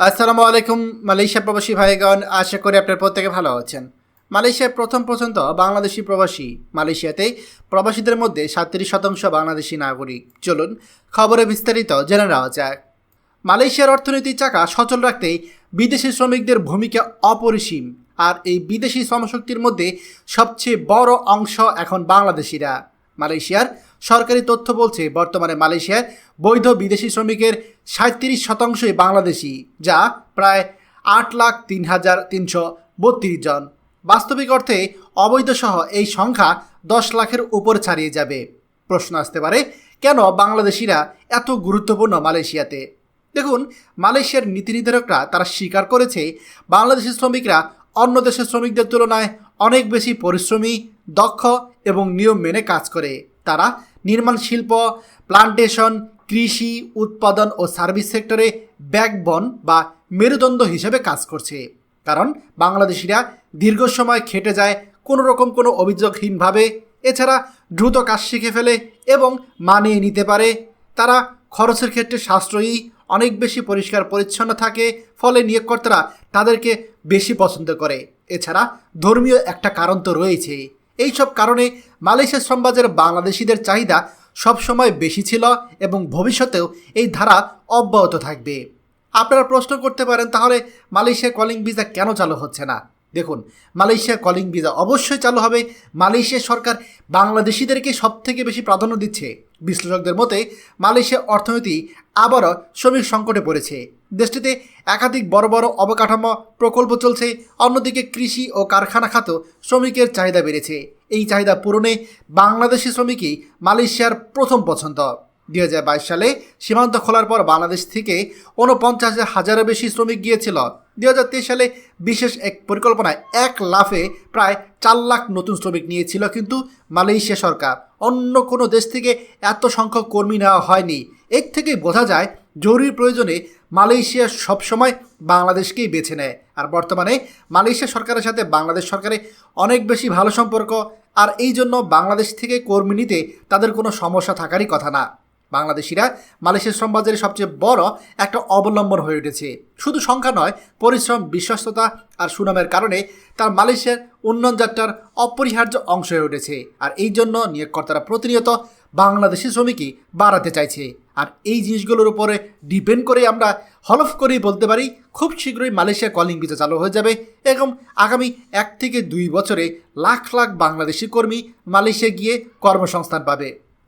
আসসালামু আলাইকুম, মালয়েশিয়া প্রবাসী ভাইগণ। আশা করি আপনার প্রত্যেকে ভালো আছেন। মালয়েশিয়ায় প্রথম পর্যন্ত বাংলাদেশি প্রবাসী মালয়েশিয়াতে প্রবাসীদের মধ্যে সাতত্রিশ শতাংশ বাংলাদেশি নাগরিক। চলুন, খবরে বিস্তারিত জেনে নেওয়া যাক। মালয়েশিয়ার অর্থনৈতিক চাকা সচল রাখতে বিদেশি শ্রমিকদের ভূমিকা অপরিসীম। আর এই বিদেশি শ্রমশক্তির মধ্যে সবচেয়ে বড় অংশ এখন বাংলাদেশিরা। মালয়েশিয়ার সরকারি তথ্য বলছে, বর্তমানে মালয়েশিয়ায় বৈধ বিদেশি শ্রমিকের সাঁত্রিশ শতাংশই বাংলাদেশি, যা প্রায় আট লাখ তিন হাজার তিনশো বত্রিশ জন। বাস্তবিক অর্থে অবৈধ সহ এই সংখ্যা দশ লাখের উপর ছাড়িয়ে যাবে। প্রশ্ন আসতে পারে, কেন বাংলাদেশিরা এত গুরুত্বপূর্ণ মালয়েশিয়াতে? দেখুন, মালয়েশিয়ার নীতি নির্ধারকরা তারা স্বীকার করেছে বাংলাদেশের শ্রমিকরা অন্য দেশের শ্রমিকদের তুলনায় অনেক বেশি পরিশ্রমী, দক্ষ এবং নিয়ম মেনে কাজ করে। তারা নির্মাণ শিল্প, প্লান্টেশন, কৃষি, উৎপাদন ও সার্ভিস সেক্টরে ব্যাকবন বা মেরুদণ্ড হিসেবে কাজ করছে। কারণ বাংলাদেশিরা দীর্ঘ সময় খেটে যায় কোনো রকম কোনো অভিযোগহীনভাবে। এছাড়া দ্রুত কাজ শিখে ফেলে এবং মানিয়ে নিতে পারে। তারা খরচের ক্ষেত্রে সাশ্রয়ী, অনেক বেশি পরিষ্কার পরিচ্ছন্ন থাকে, ফলে নিয়োগকর্তারা তাদেরকে বেশি পছন্দ করে। এছাড়া ধর্মীয় একটা কারণ তো রয়েছে এইসব কারণে মালয়েশিয়া শ্রমবাজারে বাংলাদেশিদের চাহিদা সবসময় বেশি ছিল এবং ভবিষ্যতেও এই ধারা অব্যাহত থাকবে। আপনারা প্রশ্ন করতে পারেন, তাহলে মালয়েশিয়া কলিং ভিসা কেন চালু হচ্ছে না? দেখুন, মালয়েশিয়া কলিং ভিসা অবশ্যই চালু হবে। মালয়েশিয়া সরকার বাংলাদেশিদেরকে সব থেকে বেশি প্রাধান্য দিচ্ছে। বিশ্লেষকদের মতে, মালয়েশিয়া অর্থনীতি আবারও শ্রমিক সংকটে পড়েছে। দেশটিতে একাধিক বড় বড় অবকাঠামো প্রকল্প চলছে, অন্যদিকে কৃষি ও কারখানা খাত শ্রমিকের চাহিদা বেড়েছে। এই চাহিদা পূরণে বাংলাদেশি শ্রমিকই মালয়েশিয়ার প্রথম পছন্দ। দুই হাজার বাইশ সালে সীমান্ত খোলার পর বাংলাদেশ থেকে ঊনপঞ্চাশ হাজারের বেশি শ্রমিক গিয়েছিল। দুই হাজার তেইশ সালে বিশেষ এক পরিকল্পনায় এক লাফে প্রায় চার লাখ নতুন শ্রমিক নিয়েছিল কিন্তু মালয়েশিয়া সরকার। অন্য কোনো দেশ থেকে এত সংখ্যক কর্মী নেওয়া হয়নি। এর থেকেই বোঝা যায়, জরুরি প্রয়োজনে মালয়েশিয়া সবসময় বাংলাদেশকেই বেছে নেয়। আর বর্তমানে মালয়েশিয়া সরকারের সাথে বাংলাদেশ সরকারে অনেক বেশি ভালো সম্পর্ক, আর এই জন্য বাংলাদেশ থেকে কর্মী নিতে তাদের কোনো সমস্যা থাকারই কথা না। বাংলাদেশিরা মালয়েশিয়ার শ্রমবাজারে সবচেয়ে বড় একটা অবলম্বন হয়ে উঠেছে। শুধু সংখ্যা নয়, পরিশ্রম, বিশ্বস্ততা আর সুনামের কারণে তার মালয়েশিয়ার উন্নয়ন যাত্রার অপরিহার্য অংশ হয়ে উঠেছে। আর এই জন্য নিয়োগকর্তারা প্রতিনিয়ত বাংলাদেশি শ্রমিকই বাড়াতে চাইছে। আর এই জিনিসগুলোর উপরে ডিপেন্ড করে আমরা হলফ করেই বলতে পারি, খুব শীঘ্রই মালয়েশিয়া কলিং ভিসা চালু হয়ে যাবে এবং আগামী এক থেকে দুই বছরে লাখ লাখ বাংলাদেশি কর্মী মালয়েশিয়া গিয়ে কর্মসংস্থান পাবে।